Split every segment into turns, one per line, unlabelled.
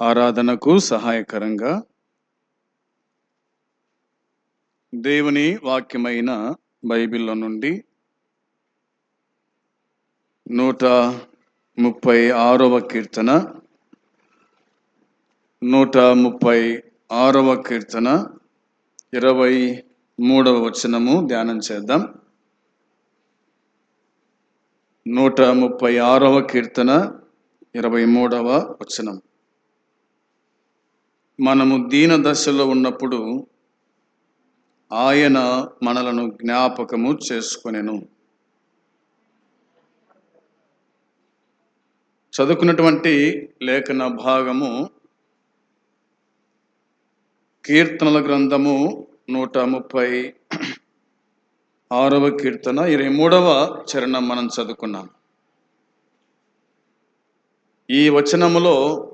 ఆరాధనకు సహాయకరంగా దేవుని వాక్యమైన బైబిల్లో నుండి నూట ముప్పై ఆరవ కీర్తన నూట ముప్పై ఆరవ కీర్తన ఇరవై మూడవ వచనము ధ్యానం చేద్దాం. నూట ముప్పై ఆరవ కీర్తన ఇరవై మూడవ వచనం. మనము దీన దశలో ఉన్నప్పుడు ఆయన మనలను జ్ఞాపకము చేసుకొనెను. చదువుకున్నటువంటి లేఖన భాగము కీర్తనల గ్రంథము నూట ముప్పై ఆరవ కీర్తన ఇరవై మూడవ చరణం మనం చదువుకున్నాం. ఈ వచనములో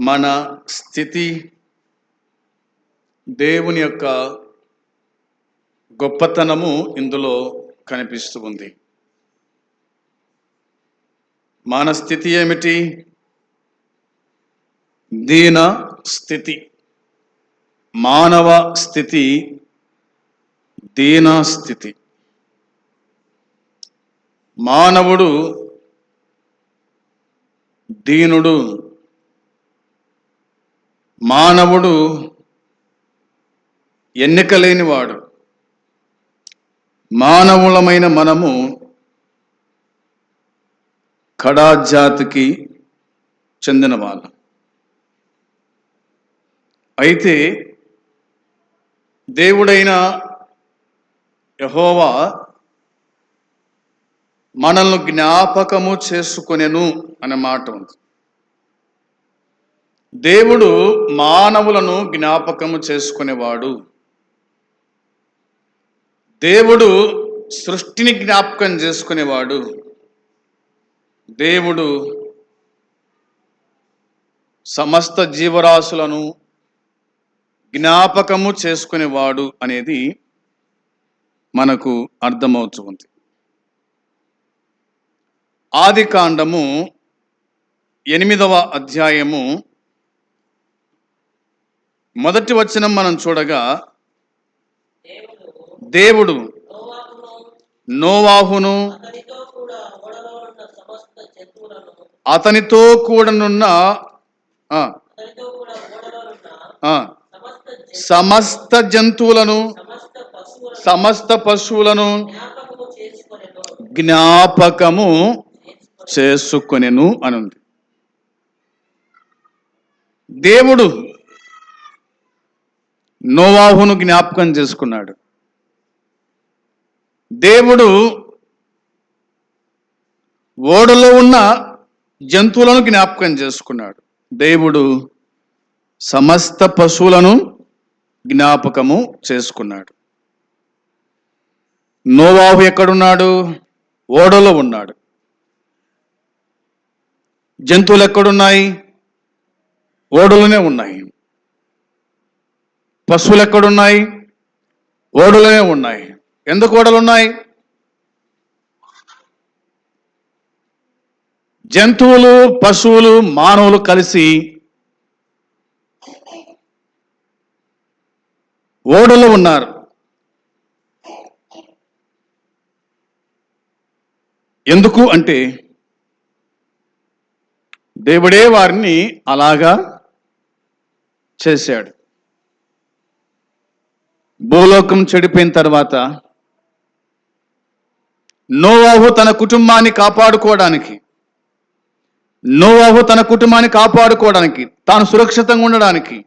మన స్థితి దేవుని యొక్క గొప్పతనము ఇందులో కనిపిస్తూ ఉంది. మన స్థితి ఏమిటి? దీన స్థితి. మానవ స్థితి దీనస్థితి మానవుడు దీనుడు మానవుడు ఎన్నిక లేనివాడు మానవులమైన మనము కడాజాతికి చెందిన వాళ్ళం అయితే దేవుడైన యహోవా మనల్ని జ్ఞాపకము చేసుకొనెను అనే మాట ఉంది. దేవుడు మానవులను జ్ఞాపకము చేసుకునేవాడు. దేవుడు సృష్టిని జ్ఞాపకం చేసుకునేవాడు. దేవుడు సమస్త జీవరాశులను జ్ఞాపకము చేసుకునేవాడు అనేది మనకు అర్థమవుతుంది. ఆది కాండము ఎనిమిదవ అధ్యాయము మొదటి వచనం మనం చూడగా దేవుడు నోవాహును
అతనితో
కూడనున్న
సమస్త
జంతువులను
సమస్త పశువులను జ్ఞాపకము చేసుకొనెను
జ్ఞాపకము చేసుకొనెను అనుంది. దేవుడు నోవాహును జ్ఞాపకం చేసుకున్నాడు. దేవుడు ఓడలో ఉన్న జంతువులను జ్ఞాపకం చేసుకున్నాడు. దేవుడు సమస్త పశువులను జ్ఞాపకము చేసుకున్నాడు. నోవాహు ఎక్కడున్నాడు? ఓడలో ఉన్నాడు. జంతువులు ఎక్కడున్నాయి? ఓడలోనే ఉన్నాయి. పశువులు ఎక్కడున్నాయి ఓడలనే ఉన్నాయి. ఎందుకు ఓడలు ఉన్నాయి జంతువులు పశువులు మానవులు కలిసి ఓడలు ఉన్నారు. ఎందుకు అంటే దేవుడే వారిని అలాగా చేశాడు. భూలోకం చెడిపోయిన తర్వాత నోవాహు తన కుటుంబాన్ని కాపాడుకోవడానికి నోవాహు తన కుటుంబాన్ని కాపాడుకోవడానికి తాను సురక్షితంగా ఉండడానికి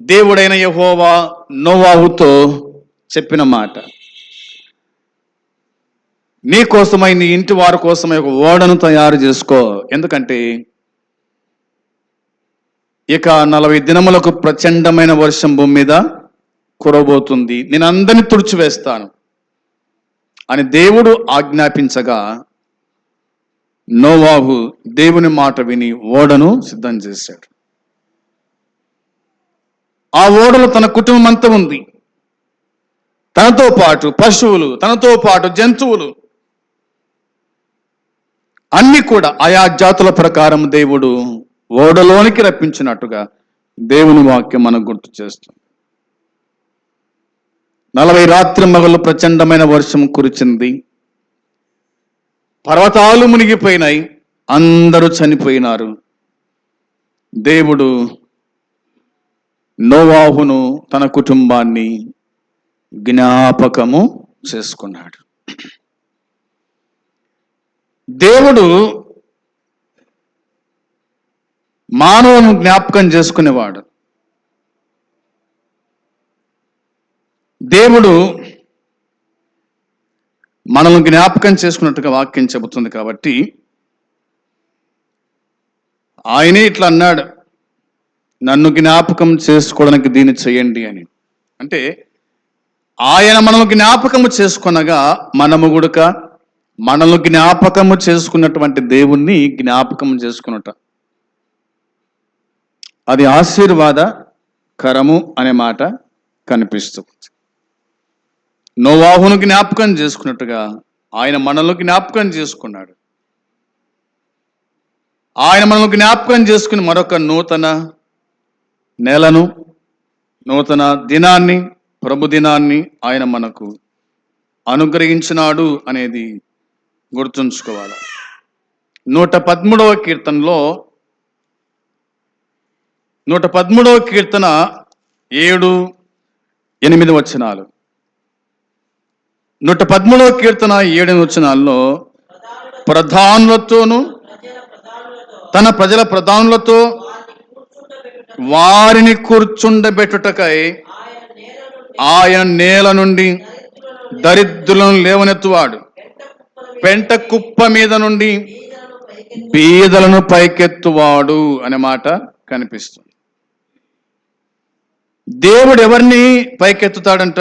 దేవుడైన యహోవా నోవాహుతో చెప్పిన మాట. నీ కోసమై నీ ఇంటి వారి కోసమై ఒక ఓడను తయారు చేసుకో. ఎందుకంటే ఇక నలభై దినములకు ప్రచండమైన వర్షం భూమి మీద కురవబోతుంది నేను అందరిని తుడిచివేస్తాను. అని దేవుడు ఆజ్ఞాపించగా నోవాహు దేవుని మాట విని ఓడను సిద్ధం చేశాడు. ఆ ఓడలో తన కుటుంబం అంతా ఉంది. తనతో పాటు పశువులు తనతో పాటు జంతువులు. అన్ని కూడా ఆయా జాతుల ప్రకారం దేవుడు ఓడలోనికి రప్పించినట్టుగా దేవుని వాక్యం మనకు గుర్తు చేస్తుంది. నలభై రాత్రి మగలు ప్రచండమైన వర్షం కురిచింది. పర్వతాలు మునిగిపోయినాయి. అందరూ చనిపోయినారు. దేవుడు నోవాహును తన కుటుంబాన్ని జ్ఞాపకము చేసుకున్నాడు. దేవుడు మానవును జ్ఞాపకం చేసుకునేవాడు. దేవుడు మనల్ని జ్ఞాపకం చేసుకున్నట్టుగా వాక్యం చెబుతుంది కాబట్టి ఆయనే ఇట్లా అన్నాడు నన్ను జ్ఞాపకం చేసుకోవడానికి దీన్ని చేయండి అని. అంటే ఆయన మనము జ్ఞాపకము చేసుకునగా మనము గుడక మనల్ని జ్ఞాపకము చేసుకున్నటువంటి దేవుణ్ణి జ్ఞాపకం చేసుకున్నట అది ఆశీర్వాద కరము అనే మాట కనిపిస్తుంది. నోవాహును జ్ఞాపకం చేసుకున్నట్టుగా ఆయన మనల్ని జ్ఞాపకం చేసుకున్నాడు. ఆయన మనల్ని జ్ఞాపకం చేసుకుని మరొక నూతన నెలను నూతన దినాన్ని ప్రభు దినాన్ని ఆయన మనకు అనుగ్రహించినాడు అనేది గుర్తుంచుకోవాలి. నూట పదమూడవ కీర్తనలో నూట పదమూడవ కీర్తన ఏడు ఎనిమిది వచ్చినాలు నూట పద్మూడవ కీర్తన ఏడు వచ్చినాల్లో ప్రధానులతోనూ తన ప్రజల ప్రధానులతో
వారిని
కూర్చుండబెట్టుటకై
ఆయన నేల నుండి దరిద్రులను
లేవనెత్తువాడు.
పెంట
కుప్ప
మీద
నుండి
బీదలను
పైకెత్తువాడు అనే మాట కనిపిస్తుంది. దేవుడు ఎవరిని పైకెత్తుతాడంట?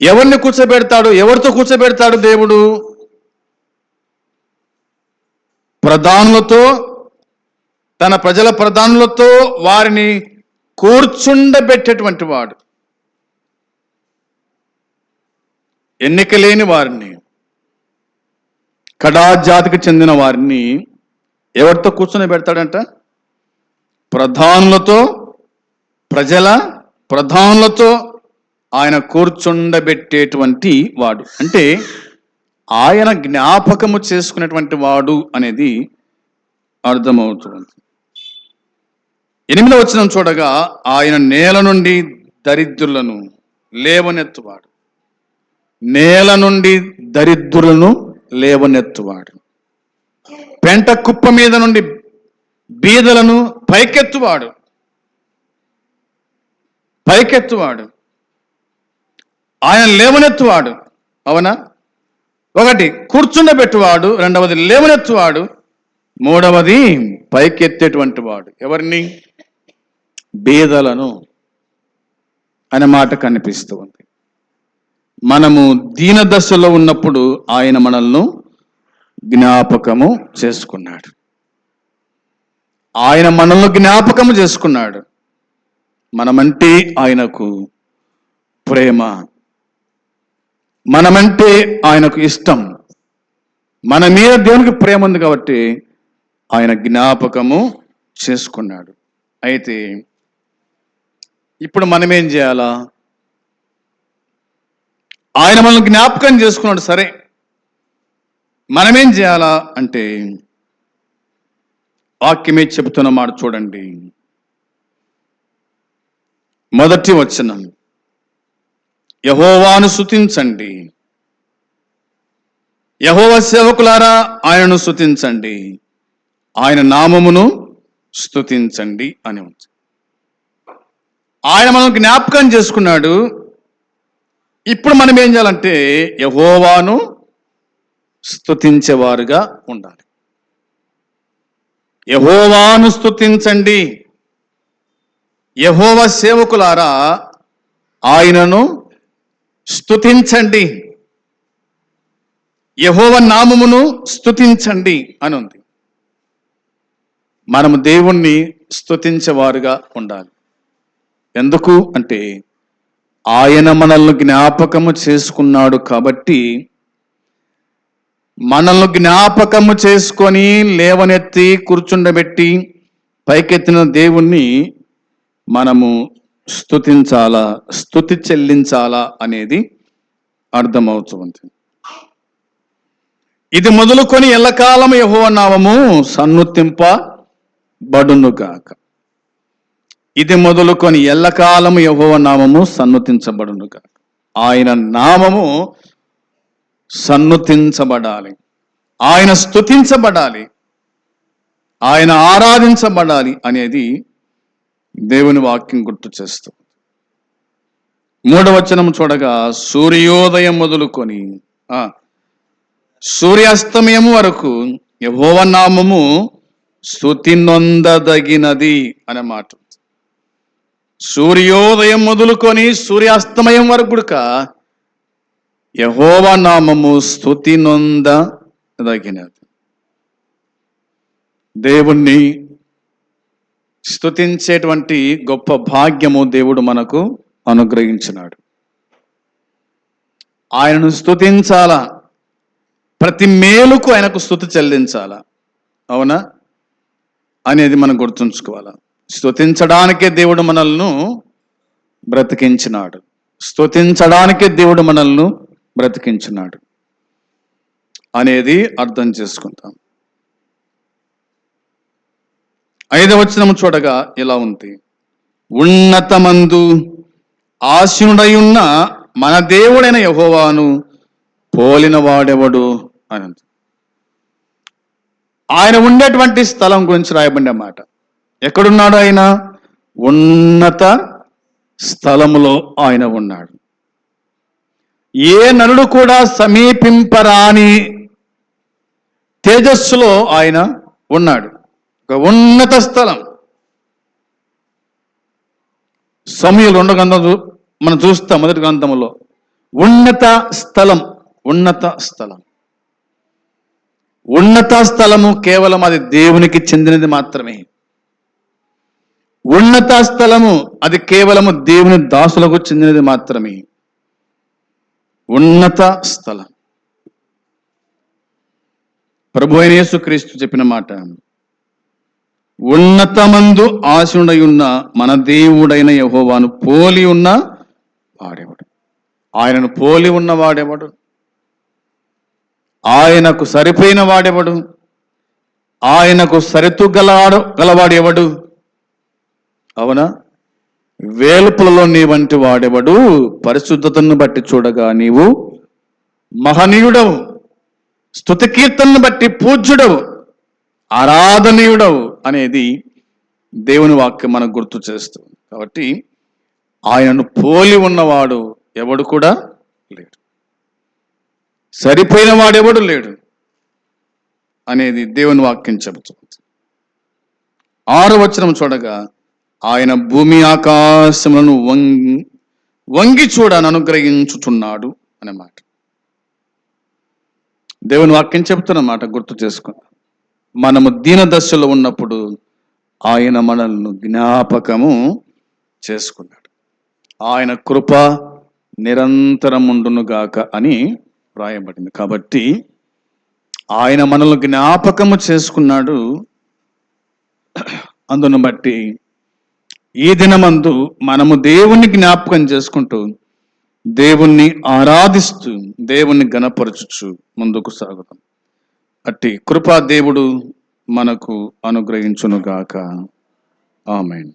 ఎవరిని కూర్చోబెడతాడు? ఎవరితో కూర్చోబెడతాడు దేవుడు? ప్రధానులతో తన ప్రజల ప్రధానులతో వారిని కూర్చుండబెట్టేటువంటి వాడు. ఎన్నిక లేని వారిని కడా జాతికి చెందిన వారిని ఎవరితో కూర్చొని పెడతాడంట ప్రధానులతో ప్రజల ప్రధానులతో ఆయన కూర్చుండబెట్టేటువంటి వాడు. అంటే ఆయన జ్ఞాపకము చేసుకునేటువంటి వాడు అనేది అర్థమవుతుంది. ఎనిమిదవ వచనం చూడగా ఆయన నేల నుండి దరిద్రులను లేవనెత్తువాడు. నేల నుండి దరిద్రులను లేవనెత్తువాడు. పెంట కుప్ప మీద నుండి బీదలను పైకెత్తువాడు. పైకెత్తువాడు. ఆయన లేవనెత్తువాడు. అవునా? ఒకటి కూర్చుండబెట్టువాడు. రెండవది లేవనెత్తువాడు. మూడవది పైకెత్తేటువంటి వాడు. ఎవరిని? బీదలను. అనే మాట కనిపిస్తూ ఉంది. మనము దీన దశలో ఉన్నప్పుడు ఆయన మనల్ని జ్ఞాపకము చేసుకున్నాడు. ఆయన మనల్ని జ్ఞాపకము చేసుకున్నాడు. మనమంటే ఆయనకు ప్రేమ మనమంటే ఆయనకు ఇష్టం. మన మీద దేవునికి ప్రేమ ఉంది కాబట్టి ఆయన జ్ఞాపకము చేసుకున్నాడు. అయితే ఇప్పుడు మనం ఏం చేయాలా? ఆయన మనల్ని జ్ఞాపకం చేసుకున్నాడు సరే. మనమేం చేయాలా అంటే వాక్యమే చెబుతున్న మాట చూడండి. మొదటి వచనం. యహోవాను శుతించండి. యహోవ సేవకులారా ఆయనను శుతించండి. ఆయన నామమును స్తుతించండి అని ఉంది. ఆయన మనం జ్ఞాపకం చేసుకున్నాడు. ఇప్పుడు మనం ఏం చేయాలంటే యహోవాను స్తుతించేవారుగా ఉండాలి. యహోవాను స్తుతించండి. యహోవ సేవకులారా ఆయనను స్తుతించండి. యహోవ నామమును స్తుతించండి అని ఉంది మనము దేవుణ్ణి స్తుతించేవారుగా ఉండాలి. ఎందుకు అంటే ఆయన మనల్ని జ్ఞాపకము చేసుకున్నాడు కాబట్టి మనల్ని జ్ఞాపకము చేసుకొని లేవనెత్తి కూర్చుండబెట్టి పైకెత్తిన దేవుణ్ణి మనము స్తుతించాలా స్తుతి చెల్లించాలా అనేది అర్థమవుతుంది. ఇది మొదలుకొని ఎల్లకాలం యహోనామము నామము సన్నుతింప బడునుగాక ఇది మొదలుకొని ఎల్లకాలము యహోనామము నామము సన్నుతించబడునుగాక. ఆయన నామము సన్నుతించబడాలి. ఆయన స్థుతించబడాలి ఆయన ఆరాధించబడాలి అనేది దేవుని వాక్యం గుర్తు చేస్తుంది మూడవచనం చూడగా సూర్యోదయం మొదలుకొని ఆ, సూర్యాస్తమయం వరకు యహోవనామము నామము స్తుతి నొందదగినది అనే మాట. సూర్యోదయం మొదలుకొని సూర్యాస్తమయం వరకు కూడా యహోవ నామము స్తుతి నొందదగినది దేవుణ్ణి స్థుతించేటువంటి గొప్ప భాగ్యము దేవుడు మనకు అనుగ్రహించినాడు. ఆయనను స్థుతించాలా ప్రతి మేలుకు ఆయనకు స్థుతి చెల్లించాలా? అవునా? అనేది మనం గుర్తుంచుకోవాలా. స్థుతించడానికే దేవుడు మనల్ని బ్రతికించినాడు. స్థుతించడానికే దేవుడు మనల్ని బ్రతికించినాడు. అనేది అర్థం చేసుకుంటాం. ఐదవచనం చూడగా ఇలా ఉంది. ఉన్నతమందు ఆశీనుడై మన దేవుడైన యహోవాను పోలిన వాడెవడు అని ఆయన ఉండేటువంటి స్థలం గురించి రాయబడిన మాట. ఎక్కడున్నాడు ఆయన? ఉన్నత స్థలములో ఆయన ఉన్నాడు. ఏ నరుడు కూడా సమీపింపరాని తేజస్సులో ఆయన ఉన్నాడు. ఒక ఉన్నత స్థలం. సమయంలో రెండు గ్రంథం మనం చూస్తాం మొదటి గ్రంథంలో ఉన్నత స్థలం ఉన్నత స్థలం. ఉన్నత స్థలము కేవలం అది దేవునికి చెందినది మాత్రమే. ఉన్నత స్థలము అది కేవలము దేవుని దాసులకు చెందినది మాత్రమే. ఉన్నత స్థలం. ప్రభు అయిన యేసుక్రీస్తు చెప్పిన మాట. ఉన్నతమందు ఆశుడై ఉన్న మన దేవుడైన యహోవాను పోలి ఉన్న వాడేవాడు? ఆయనను పోలి ఉన్న వాడేవాడు? ఆయనకు సరిపోయిన వాడేవాడు? ఆయనకు సరితూగలాడు గలవాడెవడు? అవునా? వేలుపులలో నీ వంటి వాడేవాడు? పరిశుద్ధతను బట్టి చూడగా నీవు మహనీయుడవు. స్తుతి కీర్తనను బట్టి పూజ్యుడవు. ఆరాధనీయుడవు అనేది దేవుని వాక్యం మనకు గుర్తు చేస్తుంది. కాబట్టి ఆయనను పోలి ఉన్నవాడు ఎవడు కూడా లేడు. సరిపోయిన వాడెవడు లేడు అనేది దేవుని వాక్యం చెబుతుంది. ఆరు వచనం చూడగా ఆయన భూమి ఆకాశములను వంగి వంగి చూడని అనుగ్రహించుచున్నాడు అనే మాట. దేవుని వాక్యం చెబుతున్న మాట గుర్తు చేసుకుని మనము దీనదశలో ఉన్నప్పుడు ఆయన మనల్ని జ్ఞాపకము చేసుకున్నాడు. ఆయన కృప నిరంతరం ఉండునుగాక అని వ్రాయబడింది. కాబట్టి ఆయన మనల్ని జ్ఞాపకము చేసుకున్నాడు. అందును బట్టి ఈ దినమందు మనము దేవుణ్ణి జ్ఞాపకం చేసుకుంటూ దేవుణ్ణి ఆరాధిస్తూ దేవుణ్ణి గణపరచుచు ముందుకు సాగుతాం అట్టి కృపా దేవుడు మనకు అనుగ్రహించునుగాక. ఆమెన్.